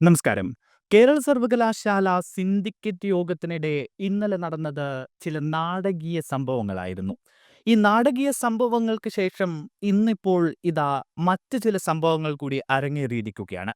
നമസ്കാരം. കേരള സർവകലാശാല സിൻഡിക്കറ്റ് യോഗത്തിനിടെ ഇന്നലെ നടന്നത് ചില നാടകീയ സംഭവങ്ങളായിരുന്നു. ഈ നാടകീയ സംഭവങ്ങൾക്ക് ശേഷം ഇന്നിപ്പോൾ ഇതാ മറ്റു ചില സംഭവങ്ങൾ കൂടി അരങ്ങേറിയിരിക്കുകയാണ്.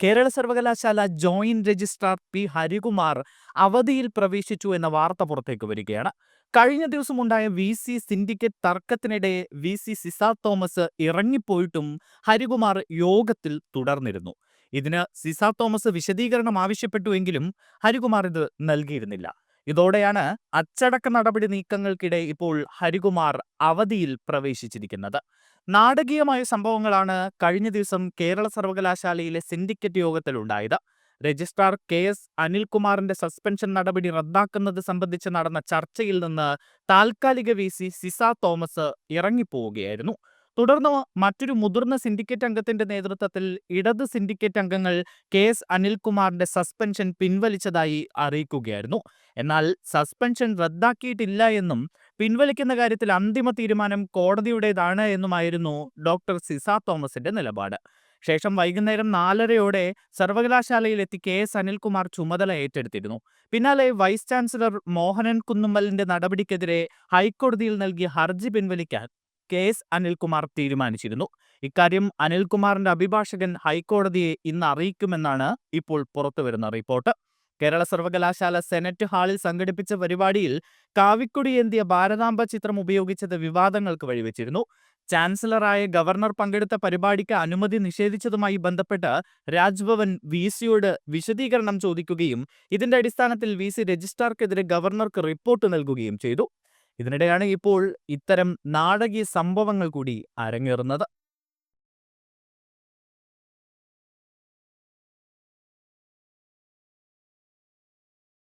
കേരള സർവകലാശാല ജോയിന്റ് രജിസ്ട്രാർ പി. ഹരികുമാർ അവധിയിൽ പ്രവേശിച്ചു എന്ന വാർത്ത പുറത്തേക്ക് വരികയാണ്. കഴിഞ്ഞ ദിവസമുണ്ടായ വി. സി. സിൻഡിക്കേറ്റ് തർക്കത്തിനിടെ വി. സി. സിസാ തോമസ് ഇറങ്ങിപ്പോയിട്ടും ഹരികുമാർ യോഗത്തിൽ തുടർന്നിരുന്നു. ഇതിന് സിസ തോമസ് വിശദീകരണം ആവശ്യപ്പെട്ടുവെങ്കിലും ഹരികുമാർ ഇത് നൽകിയിരുന്നില്ല. ഇതോടെയാണ് അച്ചടക്ക നടപടി നീക്കങ്ങൾക്കിടെ ഇപ്പോൾ ഹരികുമാർ അവധിയിൽ പ്രവേശിച്ചിരിക്കുന്നത്. നാടകീയമായ സംഭവങ്ങളാണ് കഴിഞ്ഞ ദിവസം കേരള സർവകലാശാലയിലെ സിൻഡിക്കറ്റ് യോഗത്തിൽ ഉണ്ടായത്. രജിസ്ട്രാർ കെ എസ് അനിൽകുമാറിന്റെ സസ്പെൻഷൻ നടപടി റദ്ദാക്കുന്നത് സംബന്ധിച്ച് നടന്ന ചർച്ചയിൽ നിന്ന് താൽക്കാലിക വി സി സിസ തോമസ് ഇറങ്ങിപ്പോവുകയായിരുന്നു. തുടർന്ന് മറ്റൊരു മുതിർന്ന സിൻഡിക്കേറ്റ് അംഗത്തിന്റെ നേതൃത്വത്തിൽ ഇടത് സിൻഡിക്കേറ്റ് അംഗങ്ങൾ കെ എസ് അനിൽകുമാറിന്റെ സസ്പെൻഷൻ പിൻവലിച്ചതായി അറിയിക്കുകയായിരുന്നു. എന്നാൽ സസ്പെൻഷൻ റദ്ദാക്കിയിട്ടില്ല എന്നും പിൻവലിക്കുന്ന കാര്യത്തിൽ അന്തിമ തീരുമാനം കോടതിയുടേതാണ് എന്നുമായിരുന്നു ഡോക്ടർ സിസ തോമസിന്റെ നിലപാട്. ശേഷം വൈകുന്നേരം നാലരയോടെ സർവകലാശാലയിൽ എത്തി കെ എസ് അനിൽകുമാർ ചുമതല ഏറ്റെടുത്തിരുന്നു. പിന്നാലെ വൈസ് ചാൻസലർ മോഹനൻ കുന്നുമ്മലിന്റെ നടപടിക്കെതിരെ ഹൈക്കോടതിയിൽ നൽകിയ ഹർജി പിൻവലിക്കാൻ കെ എസ് അനിൽകുമാർ തീരുമാനിച്ചിരുന്നു. ഇക്കാര്യം അനിൽകുമാറിന്റെ അഭിഭാഷകൻ ഹൈക്കോടതിയെ ഇന്ന് അറിയിക്കുമെന്നാണ് ഇപ്പോൾ പുറത്തുവരുന്ന റിപ്പോർട്ട്. കേരള സർവകലാശാല സെനറ്റ് ഹാളിൽ സംഘടിപ്പിച്ച പരിപാടിയിൽ കാവിക്കൊടി ഏന്തിയ ഭാരതാംബ ചിത്രം ഉപയോഗിച്ചത് വിവാദങ്ങൾക്ക് വഴിവെച്ചിരുന്നു. ചാൻസലറായ ഗവർണർ പങ്കെടുത്ത പരിപാടിക്ക് അനുമതി നിഷേധിച്ചതുമായി ബന്ധപ്പെട്ട് രാജ്ഭവൻ വി സിയോട് വിശദീകരണം ചോദിക്കുകയും ഇതിന്റെ അടിസ്ഥാനത്തിൽ വി സി രജിസ്ട്രാർക്കെതിരെ ഗവർണർക്ക് റിപ്പോർട്ട് നൽകുകയും ചെയ്തു. ഇതിനിടെയാണ് ഇപ്പോൾ ഇത്തരം നാടകീയ സംഭവങ്ങൾ കൂടി അരങ്ങേറുന്നത്.